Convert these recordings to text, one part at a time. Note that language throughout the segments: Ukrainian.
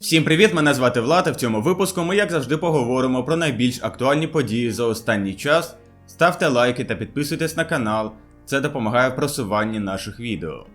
Всім привіт! Мене звати Влад. і В цьому випуску ми, як завжди, поговоримо про найбільш актуальні події за останній час. Ставте лайки та підписуйтесь на канал. Це допомагає в просуванні наших відео.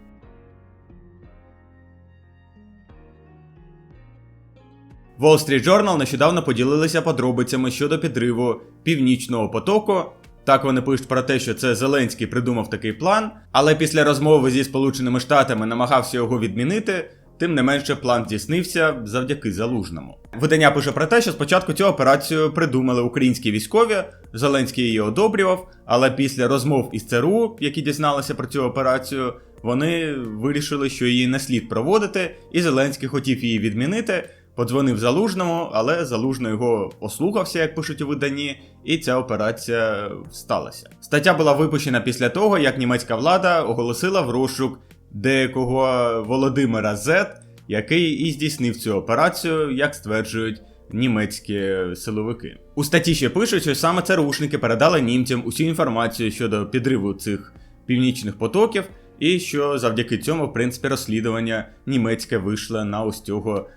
Wall Street Journal нещодавно поділилися подробицями щодо підриву північного потоку. Так вони пишуть про те, що це Зеленський придумав такий план, але після розмови зі Сполученими Штатами намагався його відмінити. Тим не менше, план здійснився завдяки залужному. Видання пише про те, що спочатку цю операцію придумали українські військові. Зеленський її одобрював, але після розмов із ЦРУ, які дізналися про цю операцію, вони вирішили, що її не слід проводити, і Зеленський хотів її відмінити. Подзвонив залужному, але залужно його ослухався, як пишуть у виданні, і ця операція сталася. Стаття була випущена після того, як німецька влада оголосила в розшук деякого Володимира Зет, який і здійснив цю операцію, як стверджують німецькі силовики. У статті ще пишуть, що саме ЦРУшники передали німцям усю інформацію щодо підриву цих північних потоків, і що завдяки цьому, в принципі, розслідування німецьке вийшло на ось цього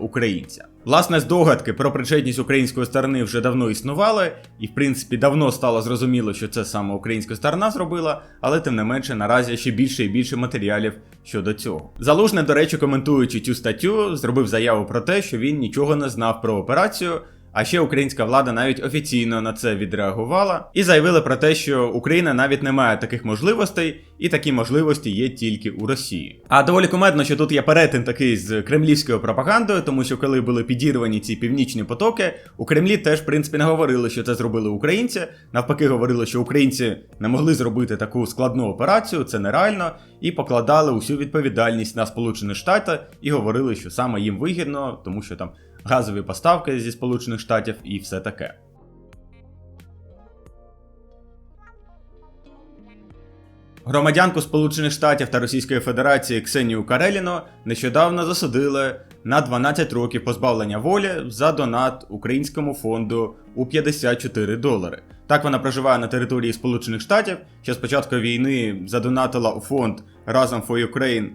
українця. Власне, здогадки про причетність української сторони вже давно існували, і в принципі давно стало зрозуміло, що це саме українська сторона зробила, але тим не менше наразі ще більше і більше матеріалів щодо цього. Залужний, до речі, коментуючи цю статтю, зробив заяву про те, що він нічого не знав про операцію. А ще українська влада навіть офіційно на це відреагувала і заявили про те, що Україна навіть не має таких можливостей, і такі можливості є тільки у Росії. А доволі кумедно, що тут є перетин такий з кремлівською пропагандою, тому що коли були підірвані ці північні потоки, у Кремлі теж в принципі не говорили, що це зробили українці. Навпаки, говорили, що українці не могли зробити таку складну операцію, це нереально, і покладали усю відповідальність на Сполучені Штати і говорили, що саме їм вигідно, тому що там газові поставки зі Сполучених Штатів і все таке. Громадянку Сполучених Штатів та Російської Федерації Ксенію Кареліно нещодавно засудили на 12 років позбавлення волі за донат українському фонду у 54 долари. Так вона проживає на території Сполучених Штатів, що з початку війни задонатила у фонд разом for Ukraine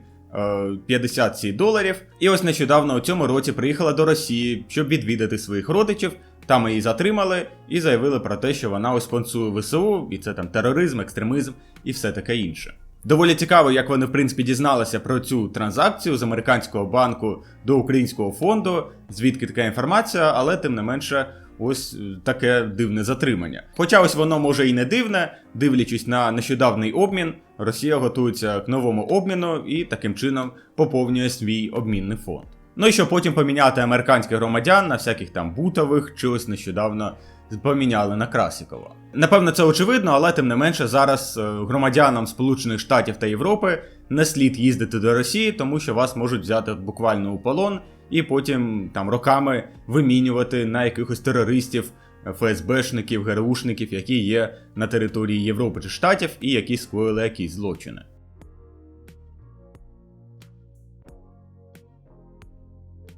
57 доларів. І ось нещодавно у цьому році приїхала до Росії, щоб відвідати своїх родичів. Там її затримали і заявили про те, що вона ось спонсує ВСУ, і це там тероризм, екстремізм і все таке інше. Доволі цікаво, як вони в принципі дізналися про цю транзакцію з американського банку до українського фонду, звідки така інформація, але тим не менше. Ось таке дивне затримання. Хоча ось воно може і не дивне, дивлячись на нещодавний обмін, Росія готується к новому обміну і таким чином поповнює свій обмінний фонд. Ну і щоб потім поміняти американських громадян на всяких там бутових чи ось нещодавно поміняли на Красікова. Напевно, це очевидно, але тим не менше зараз громадянам Сполучених Штатів та Європи не слід їздити до Росії, тому що вас можуть взяти буквально у полон і потім там роками вимінювати на якихось терористів, ФСБшників, ГРУшників, які є на території Європи чи Штатів і які скоїли якісь злочини.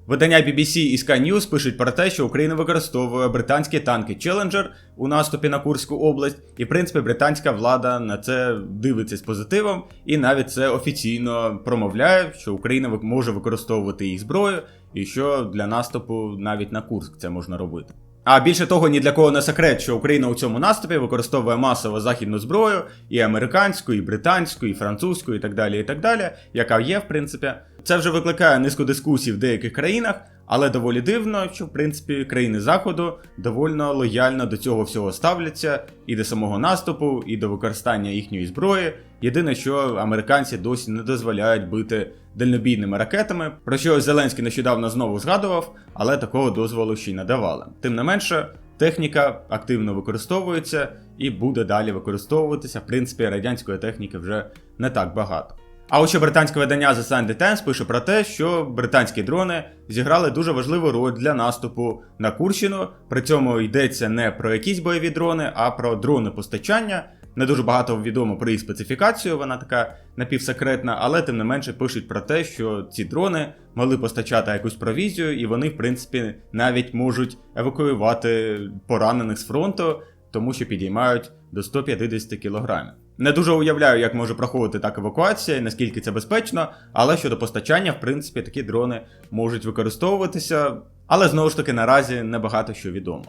Видання BBC і Sky News пишуть про те, що Україна використовує британські танки Challenger у наступі на Курську область, і в принципі британська влада на це дивиться з позитивом, і навіть це офіційно промовляє, що Україна може використовувати їх зброю, і що для наступу навіть на Курск це можна робити. А більше того, ні для кого не секрет, що Україна у цьому наступі використовує масово західну зброю, і американську, і британську, і французьку, і так далі, і так далі, яка є, в принципі. Це вже викликає низку дискусій в деяких країнах, але доволі дивно, що в принципі країни Заходу довольно лояльно до цього всього ставляться, і до самого наступу, і до використання їхньої зброї. Єдине, що американці досі не дозволяють бити дальнобійними ракетами, про що Зеленський нещодавно знову згадував, але такого дозволу ще й не давали. Тим не менше, техніка активно використовується і буде далі використовуватися. В принципі, радянської техніки вже не так багато. А от ще британське видання The Sunday Times пише про те, що британські дрони зіграли дуже важливу роль для наступу на Курщину. При цьому йдеться не про якісь бойові дрони, а про дрони постачання. Не дуже багато відомо про їх специфікацію, вона така напівсекретна, але тим не менше пишуть про те, що ці дрони могли постачати якусь провізію, і вони, в принципі, навіть можуть евакуювати поранених з фронту, тому що підіймають до 150 кілограмів. Не дуже уявляю, як може проходити так евакуація, і наскільки це безпечно, але щодо постачання, в принципі, такі дрони можуть використовуватися, але знову ж таки наразі небагато що відомо.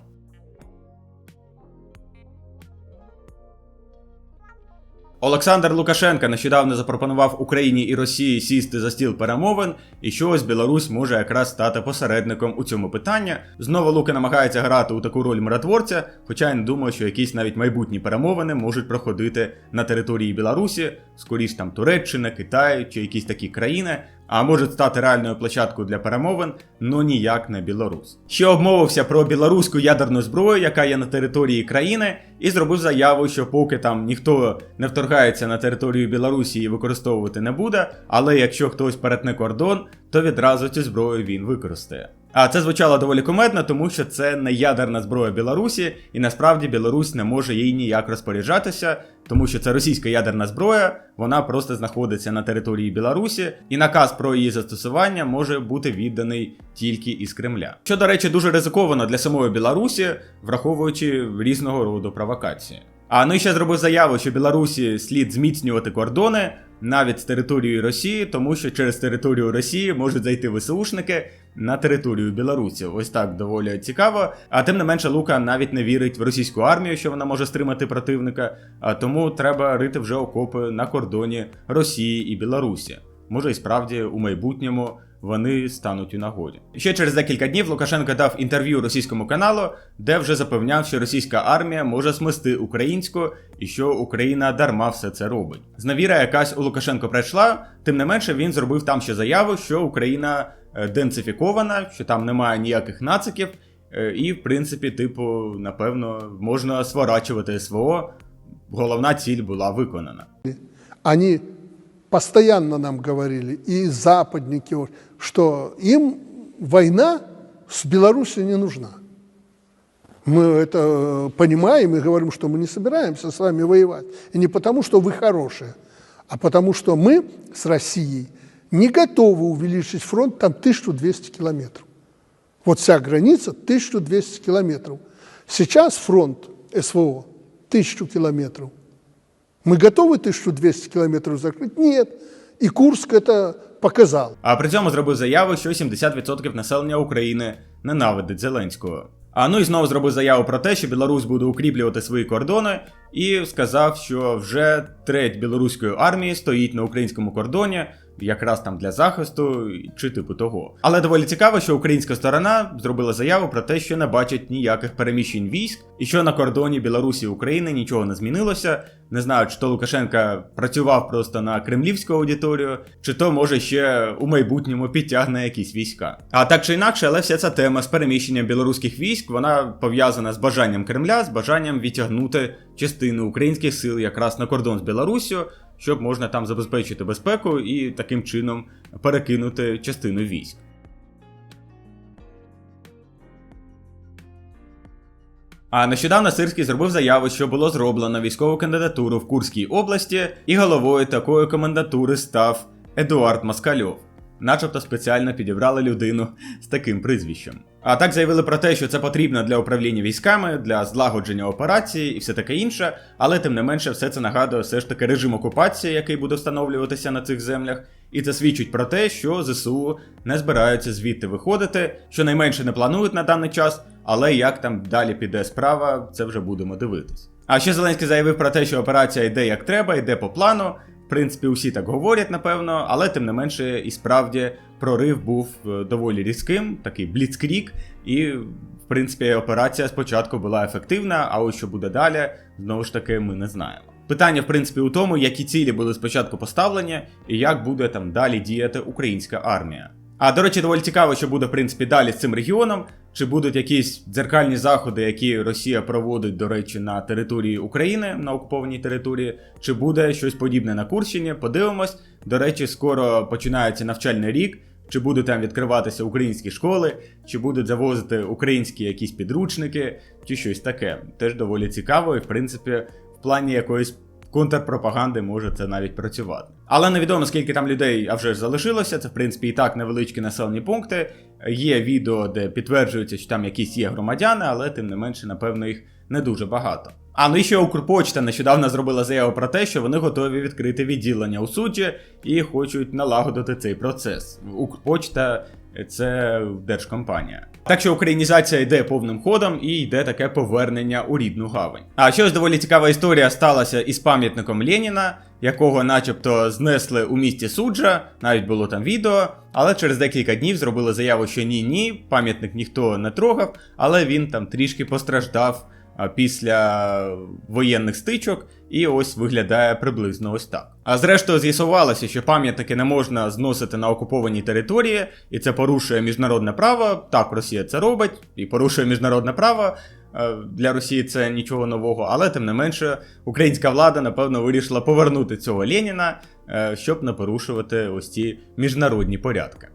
Олександр Лукашенко нещодавно запропонував Україні і Росії сісти за стіл перемовин, і що ось Білорусь може якраз стати посередником у цьому питанні. Знову Лука намагається грати у таку роль миротворця, хоча я не думаю, що якісь навіть майбутні перемовини можуть проходити на території Білорусі, скоріш там Туреччина, Китай чи якісь такі країни, а можуть стати реальною площадкою для перемовин, ну ніяк не Білорусь. Ще обмовився про білоруську ядерну зброю, яка є на території країни, і зробив заяву, що поки там ніхто не вторгається на територію Білорусі і використовувати не буде, але якщо хтось перетне кордон, то відразу цю зброю він використає. А це звучало доволі комедно, тому що це не ядерна зброя Білорусі, і насправді Білорусь не може їй ніяк розпоряджатися, тому що це російська ядерна зброя, вона просто знаходиться на території Білорусі, і наказ про її застосування може бути відданий тільки із Кремля. Що, до речі, дуже ризиковано для самої Білорусі, враховуючи різного роду провокації. А ну і ще зробив заяву, що Білорусі слід зміцнювати кордони навіть з територією Росії, тому що через територію Росії можуть зайти ВСУшники на територію Білорусі. Ось так доволі цікаво. А тим не менше, Лука навіть не вірить в російську армію, що вона може стримати противника. А тому треба рити вже окопи на кордоні Росії і Білорусі. Може і справді у майбутньому вони стануть у нагоді. Ще через декілька днів Лукашенко дав інтерв'ю російському каналу, де вже запевняв, що російська армія може смести українську і що Україна дарма все це робить. Знавіра якась у Лукашенко прийшла, тим не менше він зробив там ще заяву, що Україна е, денцифікована, що там немає ніяких нациків, е, і в принципі, типу, напевно, можна сворачувати СВО. Головна ціль була виконана. Они постоянно нам говорили, и западники, что им война с Беларусью не нужна. Мы это понимаем и говорим, что мы не собираемся с вами воевать. И не потому, что вы хорошие, а потому, что мы с Россией не готовы увеличить фронт там 1200 километров. Вот вся граница 1200 километров. Сейчас фронт СВО 1000 километров. Мы готовы 1200 километров закрыть? Нет. И Курск это показал. А при цьому зробив заяву, що 70% населення України ненавидить Зеленського. А ну і знову зробив заяву про те, що Білорусь буде укріплювати свої кордони, і сказав, що вже треть білоруської армії стоїть на українському кордоні, якраз там для захисту чи типу того. Але доволі цікаво, що українська сторона зробила заяву про те, що не бачить ніяких переміщень військ, і що на кордоні Білорусі і України нічого не змінилося. Не знаю, чи то Лукашенка працював просто на кремлівську аудиторію, чи то може ще у майбутньому підтягне якісь війська. А так чи інакше, але вся ця тема з переміщенням білоруських військ вона пов'язана з бажанням Кремля, з бажанням відтягнути частину українських сил якраз на кордон з Білоруссю, щоб можна там забезпечити безпеку і таким чином перекинути частину військ. А нещодавно Сирський зробив заяву, що було зроблено військову кандидатуру в Курській області, і головою такої комендатури став Едуард Москальов. Начебто спеціально підібрали людину з таким прізвищем. А так заявили про те, що це потрібно для управління військами, для злагодження операції і все таке інше, але тим не менше, все це нагадує все ж таки режим окупації, який буде встановлюватися на цих землях. І це свідчить про те, що ЗСУ не збираються звідти виходити, що найменше не планують на даний час, але як там далі піде справа, це вже будемо дивитись. А ще Зеленський заявив про те, що операція йде як треба, йде по плану. Принципі, усі так говорять, напевно, але тим не менше, і справді прорив був е, доволі різким, такий бліцкрік, і в принципі операція спочатку була ефективна, а ось що буде далі, знову ж таки, ми не знаємо. Питання, в принципі, у тому, які цілі були спочатку поставлені, і як буде там далі діяти українська армія. А до речі, доволі цікаво, що буде в принципі далі з цим регіоном. Чи будуть якісь дзеркальні заходи, які Росія проводить, до речі, на території України, на окупованій території, чи буде щось подібне на Курщині? Подивимось. До речі, скоро починається навчальний рік. Чи будуть там відкриватися українські школи, чи будуть завозити українські якісь підручники, чи щось таке. Теж доволі цікаво, і в принципі, в плані якоїсь контрпропаганди може це навіть працювати. Але невідомо скільки там людей а вже ж залишилося. Це в принципі і так невеличкі населені пункти. Є відео, де підтверджується, що там якісь є громадяни, але тим не менше, напевно, їх не дуже багато. А ну і ще Укрпочта нещодавно зробила заяву про те, що вони готові відкрити відділення у суді і хочуть налагодити цей процес. Укрпочта це держкомпанія. Так що українізація йде повним ходом і йде таке повернення у рідну гавань. А ще ось доволі цікава історія сталася із пам'ятником Леніна, якого начебто знесли у місті суджа, навіть було там відео. Але через декілька днів зробили заяву, що ні, ні, пам'ятник ніхто не трогав, але він там трішки постраждав після воєнних стичок, і ось виглядає приблизно ось так. А зрештою з'ясувалося, що пам'ятники не можна зносити на окупованій території, і це порушує міжнародне право. Так, Росія це робить і порушує міжнародне право. Е, Для Росії це нічого нового, але тим не менше, українська влада, напевно, вирішила повернути цього Леніна, е, щоб не порушувати ось ці міжнародні порядки.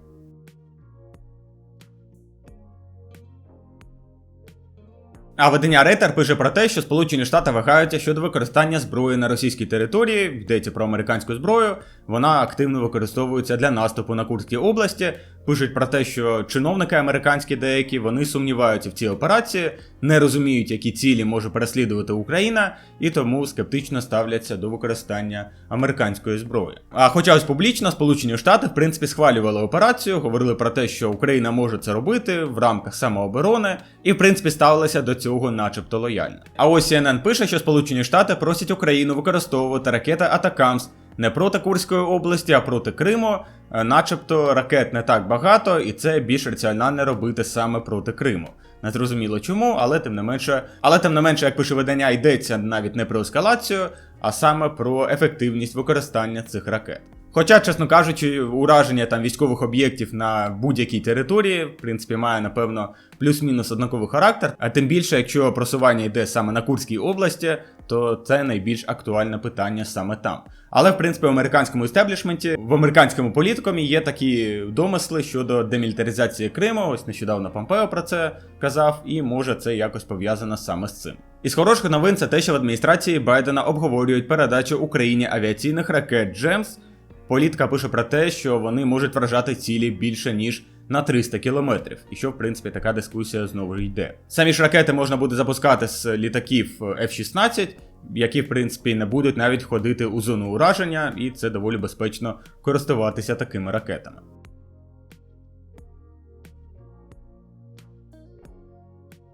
А видання Рейтер пише про те, що Сполучені Штати вагаються щодо використання зброї на російській території, йдеться про американську зброю. Вона активно використовується для наступу на Курській області. Пишуть про те, що чиновники американські деякі вони сумніваються в цій операції, не розуміють, які цілі може переслідувати Україна, і тому скептично ставляться до використання американської зброї. А хоча ось публічно Сполучені Штати в принципі схвалювали операцію, говорили про те, що Україна може це робити в рамках самооборони, і в принципі ставилися до цього, начебто лояльно. А ось CNN пише, що Сполучені Штати просять Україну використовувати ракети Атакамс не проти Курської області, а проти Криму. Е, Начебто ракет не так багато, і це більш раціонально робити саме проти Криму. Не зрозуміло чому, але тим не менше, але тим не менше, як пише видання, йдеться навіть не про ескалацію, а саме про ефективність використання цих ракет. Хоча, чесно кажучи, ураження там військових об'єктів на будь-якій території, в принципі, має напевно плюс-мінус однаковий характер. А тим більше, якщо просування йде саме на Курській області, то це найбільш актуальне питання саме там. Але в принципі в американському істеблішменті, в американському політикумі є такі домисли щодо демілітаризації Криму. Ось нещодавно Помпео про це казав, і може це якось пов'язано саме з цим. Із хороших новин це те, що в адміністрації Байдена обговорюють передачу Україні авіаційних ракет Джемс. Політика пише про те, що вони можуть вражати цілі більше ніж на 300 кілометрів, і що в принципі така дискусія знову йде. Самі ж ракети можна буде запускати з літаків F-16, які в принципі не будуть навіть ходити у зону ураження, і це доволі безпечно користуватися такими ракетами.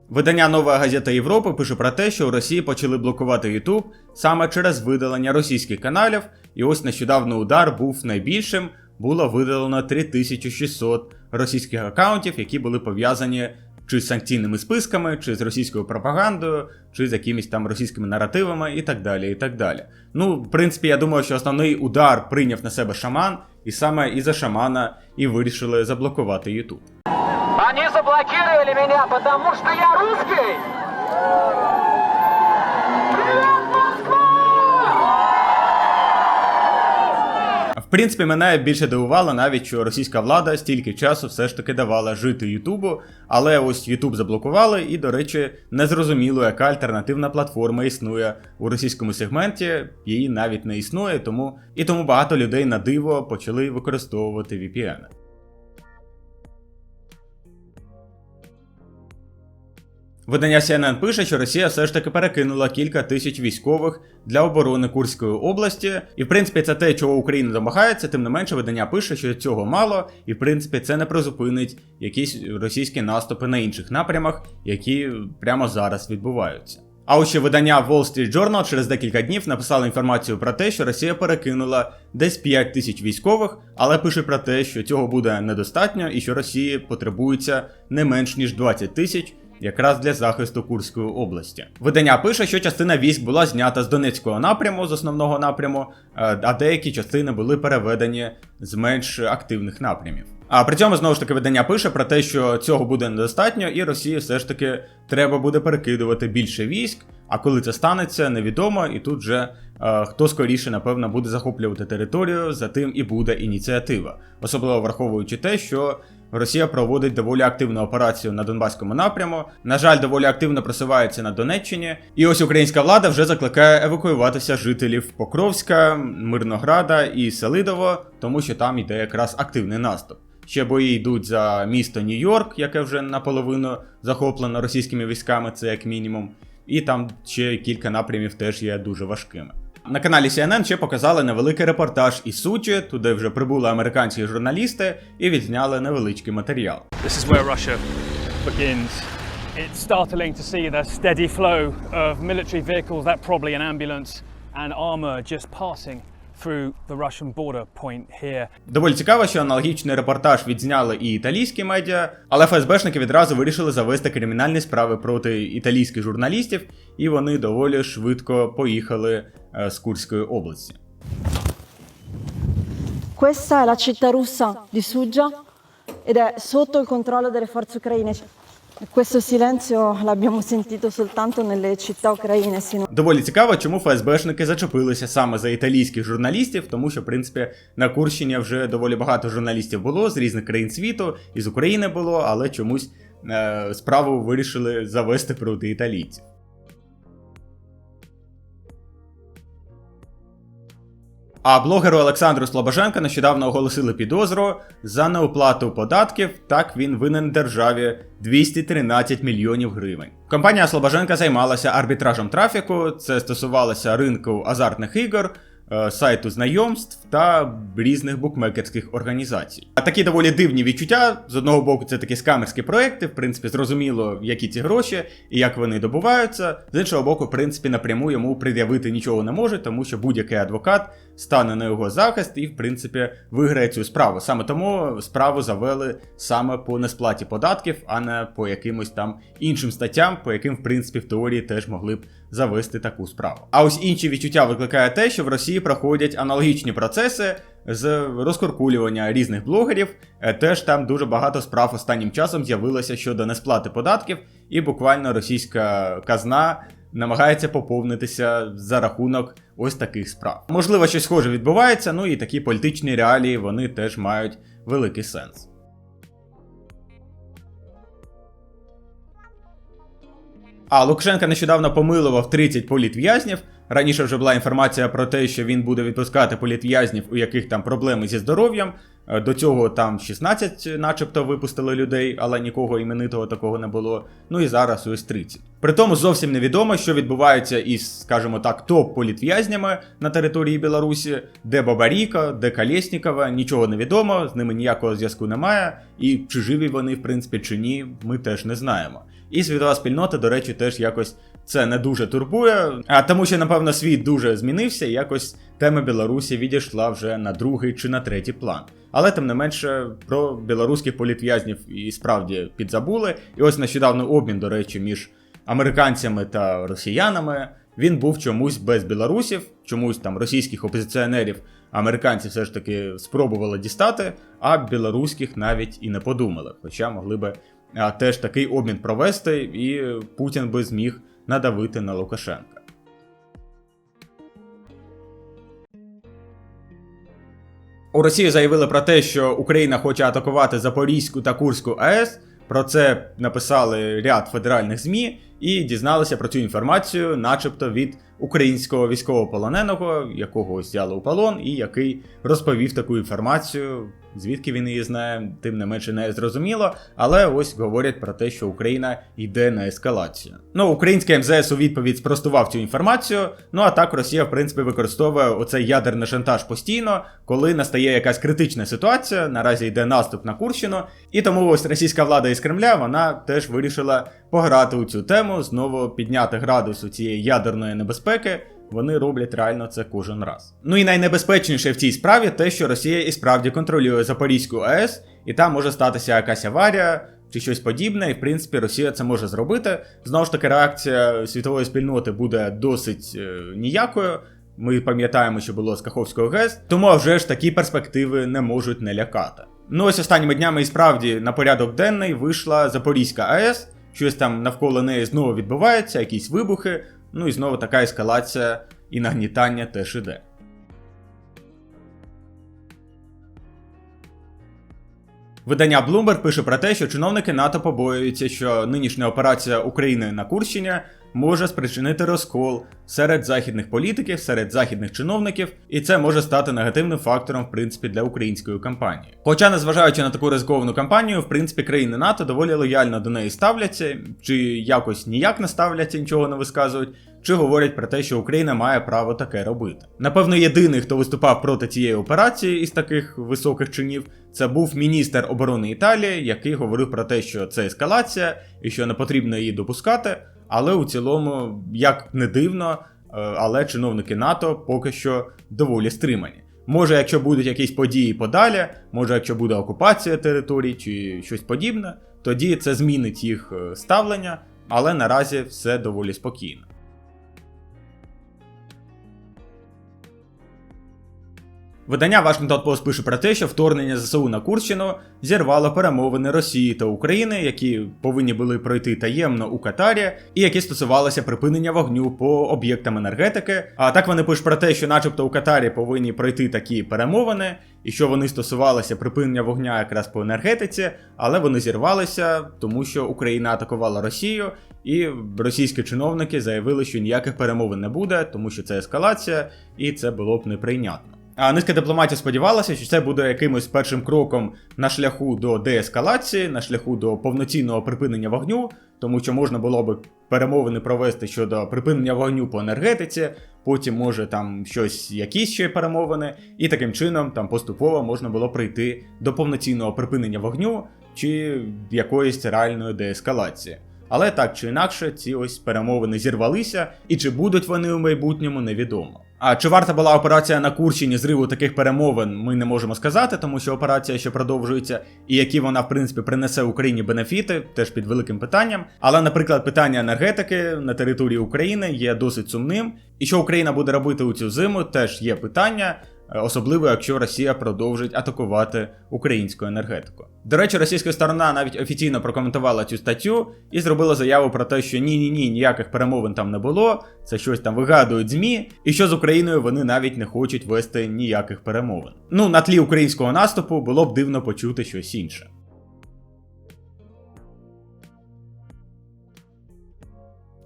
Видання Нова газета Європи пише про те, що у Росії почали блокувати YouTube саме через видалення російських каналів, і ось нещодавно удар був найбільшим. Було видалено 3600 російських акаунтів, які були пов'язані чи з санкційними списками, чи з російською пропагандою, чи з якимись там російськими наративами, і так далі. і так далі. Ну, в принципі, я думаю, що основний удар прийняв на себе шаман, і саме із-за шамана і вирішили заблокувати YouTube. Они заблокировали меня, потому что я русский! В принципі, мене більше дивувало навіть, що російська влада стільки часу все ж таки давала жити Ютубу, але ось Ютуб заблокували, і, до речі, не зрозуміло, яка альтернативна платформа існує у російському сегменті, її навіть не існує, тому і тому багато людей на диво почали використовувати VPN. Видання CNN пише, що Росія все ж таки перекинула кілька тисяч військових для оборони Курської області, і в принципі це те, чого Україна домагається. Тим не менше, видання пише, що цього мало, і в принципі це не призупинить якісь російські наступи на інших напрямах, які прямо зараз відбуваються. А ось ще видання Wall Street Journal через декілька днів написало інформацію про те, що Росія перекинула десь 5 тисяч військових, але пише про те, що цього буде недостатньо і що Росії потребується не менш ніж 20 тисяч якраз для захисту Курської області. Видання пише, що частина військ була знята з Донецького напряму, з основного напряму, е, а деякі частини були переведені з менш активних напрямів. А при цьому знову ж таки видання пише про те, що цього буде недостатньо, і Росії все ж таки треба буде перекидувати більше військ. А коли це станеться, невідомо, і тут вже е, хто скоріше, напевно, буде захоплювати територію, за тим і буде ініціатива, особливо враховуючи те, що Росія проводить доволі активну операцію на Донбаському напряму. На жаль, доволі активно просувається на Донеччині. І ось українська влада вже закликає евакуюватися жителів Покровська, Мирнограда і Селидово, тому що там йде якраз активний наступ. Ще бої йдуть за місто Нью-Йорк, яке вже наполовину захоплено російськими військами, це як мінімум. І там ще кілька напрямів теж є дуже важкими. На каналі CNN ще показали невеликий репортаж із Сучі, туди вже прибули американські журналісти і відзняли невеличкий матеріал. This is where Russia begins. It's startling to see the steady flow of military vehicles, that probably an ambulance, and armor just passing through the Russian border point here. Доволі цікаво, що аналогічний репортаж відзняли і італійські медіа, але ФСБшники відразу вирішили завести кримінальні справи проти італійських журналістів, і вони доволі швидко поїхали е, з Курської області. Questa è la città russa di Sugia ed è sotto il controllo delle forze ucraine. Questo silenzio l'abbiamo sentito soltanto nelle città ucraine Доволі цікаво, чому ФСБшники зачепилися саме за італійських журналістів, тому що, в принципі, на Курщині вже доволі багато журналістів було з різних країн світу, із України було, але чомусь е, справу вирішили завести проти італійців. А блогеру Олександру Слобоженка нещодавно оголосили підозру за неоплату податків. Так він винен державі 213 мільйонів гривень. Компанія Слобоженка займалася арбітражем трафіку. Це стосувалося ринку азартних ігор, е, сайту знайомств та різних букмекерських організацій. А такі доволі дивні відчуття. З одного боку, це такі скамерські проекти, в принципі, зрозуміло, які ці гроші і як вони добуваються. З іншого боку, в принципі, напряму йому пред'явити нічого не може, тому що будь-який адвокат стане на його захист і, в принципі, виграє цю справу. Саме тому справу завели саме по несплаті податків, а не по якимось там іншим статтям, по яким, в принципі, в теорії теж могли б завести таку справу. А ось інші відчуття викликає те, що в Росії проходять аналогічні процеси з розкуркулювання різних блогерів. Е, Теж там дуже багато справ останнім часом з'явилося щодо несплати податків, і буквально російська казна намагається поповнитися за рахунок ось таких справ. Можливо, щось схоже відбувається, ну і такі політичні реалії вони теж мають великий сенс. А Лукашенка нещодавно помилував 30 політв'язнів. Раніше вже була інформація про те, що він буде відпускати політв'язнів, у яких там проблеми зі здоров'ям. Е, До цього там 16 начебто випустили людей, але нікого іменитого такого не було. Ну і зараз ось 30. При тому зовсім невідомо, що відбувається із, скажімо так, топ-політв'язнями на території Білорусі, де Бабаріка, де Колєснікова, нічого не відомо, з ними ніякого зв'язку немає, і чи живі вони, в принципі, чи ні, ми теж не знаємо. І світова спільнота, до речі, теж якось це не дуже турбує, а тому що, напевно, світ дуже змінився, і якось тема Білорусі відійшла вже на другий чи на третій план. Але тим не менше про білоруських політв'язнів і справді підзабули. І ось нещодавно обмін, до речі, між американцями та росіянами. Він був чомусь без білорусів, чомусь там російських опозиціонерів американці все ж таки спробували дістати, а білоруських навіть і не подумали. Хоча могли би теж такий обмін провести, і Путін би зміг надавити на Лукашенка. У Росії заявили про те, що Україна хоче атакувати Запорізьку та Курську АЕС. Про це написали ряд федеральних ЗМІ і дізналися про цю інформацію, начебто від українського військовополоненого, якого взяли у полон, і який розповів таку інформацію. Звідки він її знає, тим не менше не зрозуміло, але ось говорять про те, що Україна йде на ескалацію. Ну, українське МЗС у відповідь спростував цю інформацію. Ну а так Росія, в принципі, використовує оцей ядерний шантаж постійно, коли настає якась критична ситуація. Наразі йде наступ на Курщину, і тому ось російська влада із Кремля вона теж вирішила пограти у цю тему, знову підняти градус у цієї ядерної небезпеки. Вони роблять реально це кожен раз. Ну і найнебезпечніше в цій справі те, що Росія і справді контролює Запорізьку АЕС, і там може статися якась аварія чи щось подібне, і в принципі Росія це може зробити. Знову ж таки, реакція світової спільноти буде досить е, ніякою. Ми пам'ятаємо, що було з Каховського ГЕС, тому вже ж такі перспективи не можуть не лякати. Ну ось останніми днями і справді на порядок денний вийшла Запорізька АЕС, щось там навколо неї знову відбувається, якісь вибухи. Ну і знову така ескалація і нагнітання теж іде. Видання Bloomberg пише про те, що чиновники НАТО побоюються, що нинішня операція України на Курщині може спричинити розкол серед західних політиків, серед західних чиновників, і це може стати негативним фактором, в принципі, для української кампанії. Хоча, незважаючи на таку ризиковану кампанію, в принципі, країни НАТО доволі лояльно до неї ставляться, чи якось ніяк не ставляться, нічого не висказують. Чи говорять про те, що Україна має право таке робити? Напевно, єдиний, хто виступав проти цієї операції із таких високих чинів, це був міністр оборони Італії, який говорив про те, що це ескалація і що не потрібно її допускати. Але у цілому, як не дивно, е, але чиновники НАТО поки що доволі стримані. Може, якщо будуть якісь події подалі, може, якщо буде окупація територій чи щось подібне, тоді це змінить їх е, ставлення, але наразі все доволі спокійно. Видання Washington Post пише про те, що вторгнення ЗСУ на Курщину зірвало перемовини Росії та України, які повинні були пройти таємно у Катарі, і які стосувалися припинення вогню по об'єктам енергетики. А так вони пишуть про те, що, начебто, у Катарі повинні пройти такі перемовини, і що вони стосувалися припинення вогня якраз по енергетиці, але вони зірвалися, тому що Україна атакувала Росію, і російські чиновники заявили, що ніяких перемовин не буде, тому що це ескалація, і це було б неприйнятно. А низка дипломатів сподівалася, що це буде якимось першим кроком на шляху до деескалації, на шляху до повноцінного припинення вогню, тому що можна було би перемовини провести щодо припинення вогню по енергетиці, потім може там щось, якісь ще перемовини, і таким чином там поступово можна було прийти до повноцінного припинення вогню чи якоїсь реальної деескалації. Але так чи інакше, ці ось перемовини зірвалися, і чи будуть вони у майбутньому, невідомо. А чи варта була операція на Курщині зриву таких перемовин, ми не можемо сказати, тому що операція ще продовжується, і які вона, в принципі, принесе Україні бенефіти, теж під великим питанням. Але, наприклад, питання енергетики на території України є досить сумним. І що Україна буде робити у цю зиму, теж є питання. Особливо, якщо Росія продовжить атакувати українську енергетику. До речі, російська сторона навіть офіційно прокоментувала цю статтю і зробила заяву про те, що ні, ні, ні, ніяких перемовин там не було. Це щось там вигадують змі, і що з Україною вони навіть не хочуть вести ніяких перемовин. Ну на тлі українського наступу було б дивно почути щось інше.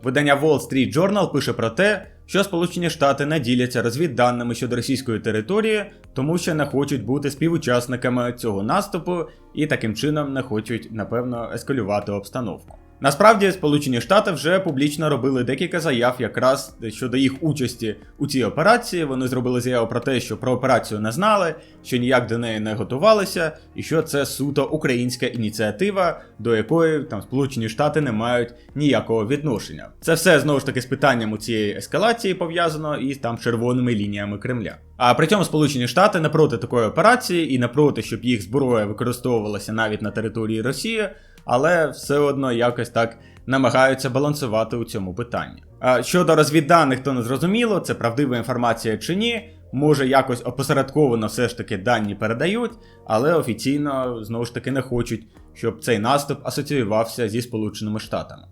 Видання Wall Street Journal пише про те, що Сполучені Штати не діляться розвідданими щодо російської території, тому що не хочуть бути співучасниками цього наступу і таким чином не хочуть, напевно, ескалювати обстановку. Насправді, Сполучені Штати вже публічно робили декілька заяв якраз щодо їх участі у цій операції. Вони зробили заяву про те, що про операцію не знали, що ніяк до неї не готувалися, і що це суто українська ініціатива, до якої там Сполучені Штати не мають ніякого відношення. Це все знову ж таки з питанням у цієї ескалації пов'язано і там червоними лініями Кремля. А при цьому Сполучені Штати не проти такої операції і не проти, щоб їх зброя використовувалася навіть на території Росії, але все одно якось так намагаються балансувати у цьому питанні. А щодо розвідданих, то не зрозуміло, це правдива інформація чи ні. Може, якось опосередковано все ж таки дані передають, але офіційно знову ж таки не хочуть, щоб цей наступ асоціювався зі Сполученими Штатами.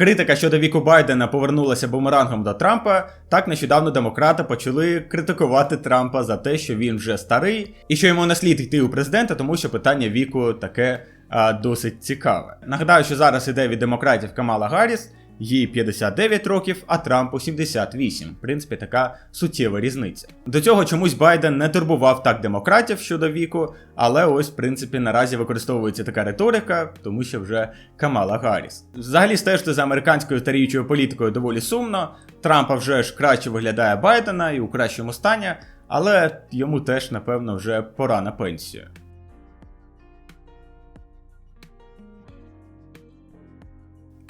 Критика щодо віку Байдена повернулася бумерангом до Трампа. Так нещодавно демократи почали критикувати Трампа за те, що він вже старий, і що йому не слід йти у президента, тому що питання віку таке а, досить цікаве. Нагадаю, що зараз іде від демократів Камала Гарріс, їй 59 років, а Трампу 78. В принципі, така суттєва різниця. До цього чомусь Байден не турбував так демократів щодо віку, але ось, в принципі, наразі використовується така риторика, тому що вже Камала Гарріс. Взагалі стежити за американською старіючою політикою доволі сумно. Трампа вже ж краще виглядає Байдена і у кращому стані, але йому теж, напевно, вже пора на пенсію.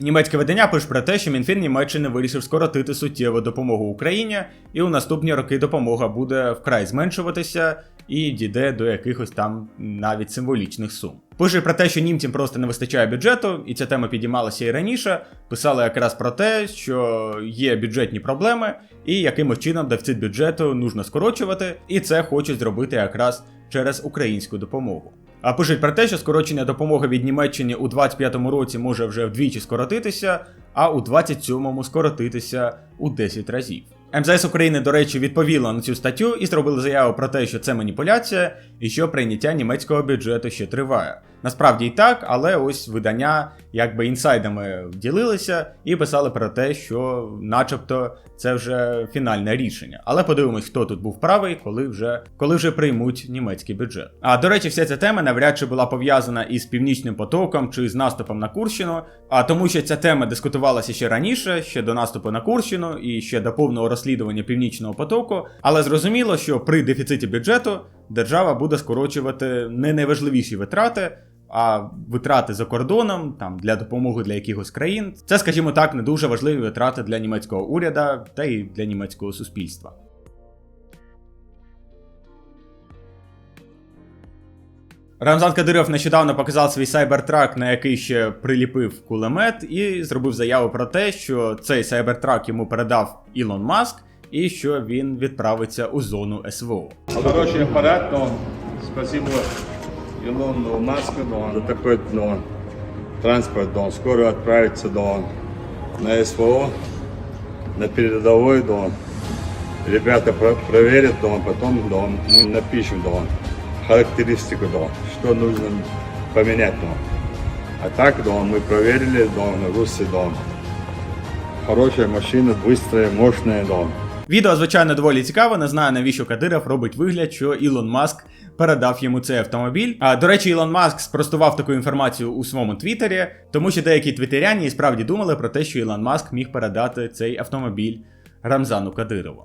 Німецьке видання пише про те, що Мінфін Німеччини вирішив скоротити суттєву допомогу Україні, і у наступні роки допомога буде вкрай зменшуватися і дійде до якихось там навіть символічних сум. Пише про те, що німцям просто не вистачає бюджету, і ця тема підіймалася і раніше. Писали якраз про те, що є бюджетні проблеми, і якимось чином дефіцит бюджету нужно скорочувати, і це хочуть зробити якраз через українську допомогу. А пишуть про те, що скорочення допомоги від Німеччини у 25-му році може вже вдвічі скоротитися, а у 27-му скоротитися у 10 разів. МЗС України, до речі, відповіла на цю статтю і зробили заяву про те, що це маніпуляція і що прийняття німецького бюджету ще триває. Насправді і так, але ось видання якби інсайдами ділилися і писали про те, що, начебто, це вже фінальне рішення. Але подивимось, хто тут був правий, коли вже коли вже приймуть німецький бюджет. А до речі, вся ця тема навряд чи була пов'язана із північним потоком чи з наступом на Курщину, а тому, що ця тема дискутувалася ще раніше, ще до наступу на Курщину і ще до повного розслідування північного потоку. Але зрозуміло, що при дефіциті бюджету держава буде скорочувати не найважливіші витрати. А витрати за кордоном, там для допомоги для якихось країн, це, скажімо так, не дуже важливі витрати для німецького уряду та й для німецького суспільства. Рамзан Кадиров нещодавно показав свій сайбертрак, на який ще приліпив кулемет, і зробив заяву про те, що цей сайбертрак йому передав Ілон Маск, і що він відправиться у зону СВО. Хороший аппарат, но спасибо Илону Маску, но он за такой но, транспорт, но он скоро отправится до, на СВО, на передовой, до, ребята про- проверят, до, потом до, мы напишем до, характеристику, до, что нужно поменять. До. А так, до, мы проверили, до, русы, до, хорошая машина, быстрая, мощная, до. Відео, звичайно, доволі цікаве. Не знаю, навіщо Кадиров робить вигляд, що Ілон Маск передав йому цей автомобіль. А до речі, Ілон Маск спростував таку інформацію у своєму твіттері, тому що деякі твіттеряні і справді думали про те, що Ілон Маск міг передати цей автомобіль Рамзану Кадирову.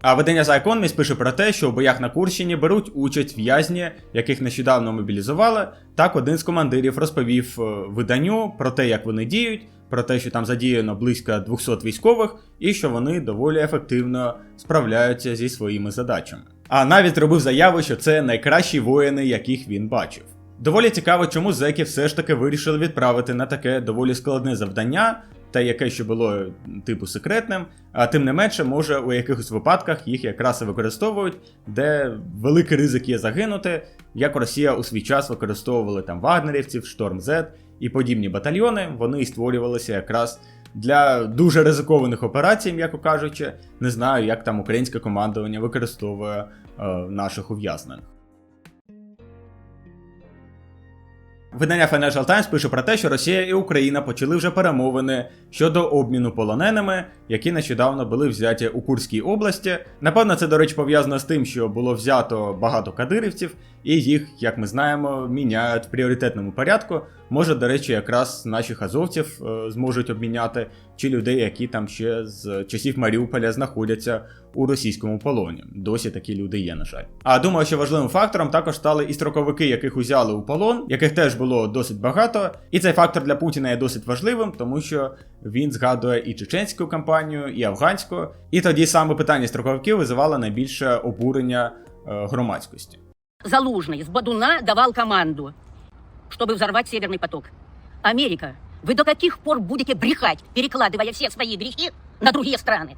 А видання The Economist пише про те, що у боях на Курщині беруть участь в'язні, яких нещодавно мобілізували. Так один з командирів розповів е, виданню про те, як вони діють, про те, що там задіяно близько 200 військових, і що вони доволі ефективно справляються зі своїми задачами. А навіть зробив заяву, що це найкращі воїни, яких він бачив. Доволі цікаво, чому зеки все ж таки вирішили відправити на таке доволі складне завдання, та яке ще було типу секретним, а тим не менше, може у якихось випадках їх якраз і використовують, де великий ризик є загинути, як Росія у свій час використовували там вагнерівців, Шторм Z і подібні батальйони, вони створювалися якраз для дуже ризикованих операцій, м'яко кажучи. Не знаю, як там українське командування використовує е, наших ув'язнених. Видання Financial Times пише про те, що Росія і Україна почали вже перемовини щодо обміну полоненими, які нещодавно були взяті у Курській області. Напевно, це, до речі, пов'язано з тим, що було взято багато кадирівців, і їх, як ми знаємо, міняють в пріоритетному порядку. Може, до речі, якраз наших азовців е, зможуть обміняти, чи людей, які там ще з часів Маріуполя знаходяться у російському полоні. Досі такі люди є, на жаль. А думаю, що важливим фактором також стали і строковики, яких узяли у полон, яких теж було досить багато. І цей фактор для Путіна є досить важливим, тому що він згадує і чеченську кампанію, і афганську. І тоді саме питання строковиків визивало найбільше обурення е, громадськості. Залужный с Бадуна давал команду, чтобы взорвать Северный поток. Америка, вы до каких пор будете брехать, перекладывая все свои грехи на другие страны?